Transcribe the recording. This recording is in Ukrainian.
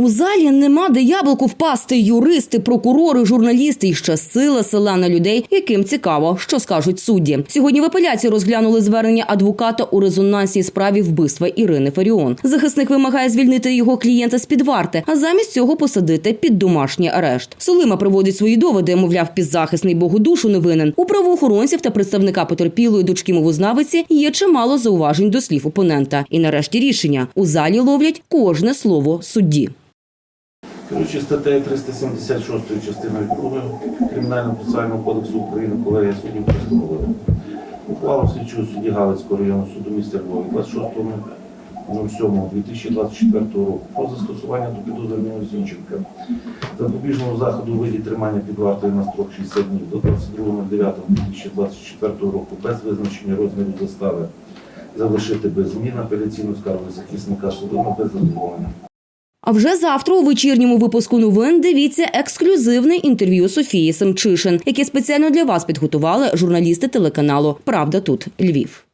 У залі нема де яблуку впасти. Юристи, прокурори, журналісти і ще сила села на людей, яким цікаво, що скажуть судді. Сьогодні в апеляції розглянули звернення адвоката у резонансній справі вбивства Ірини Фаріон. Захисник вимагає звільнити його клієнта з під варти, а замість цього посадити під домашній арешт. Солима приводить свої доводи, мовляв, підзахисний Богодушу не винен. У правоохоронців та представника потерпілої дочки мовознавиці є чимало зауважень до слів опонента. І нарешті рішення у залі ловлять кожне слово судді. Керуючи статтею 376 частиною 2 Кримінального процесуального кодексу України колегія суддів постановила ухвалу слідчого судді Галицького районного суду міста Львова 26.07.2024 року про застосування до підозрюваного Зінченка запобіжного заходу у виді тримання під вартою на строк 60 днів до 22.09.2024 року без визначення розміру застави залишити без змін апеляційну скаргу захисника суду без задоволення. А вже завтра у вечірньому випуску новин дивіться ексклюзивне інтерв'ю Софії Семчишин, яке спеціально для вас підготували журналісти телеканалу Правда тут Львів.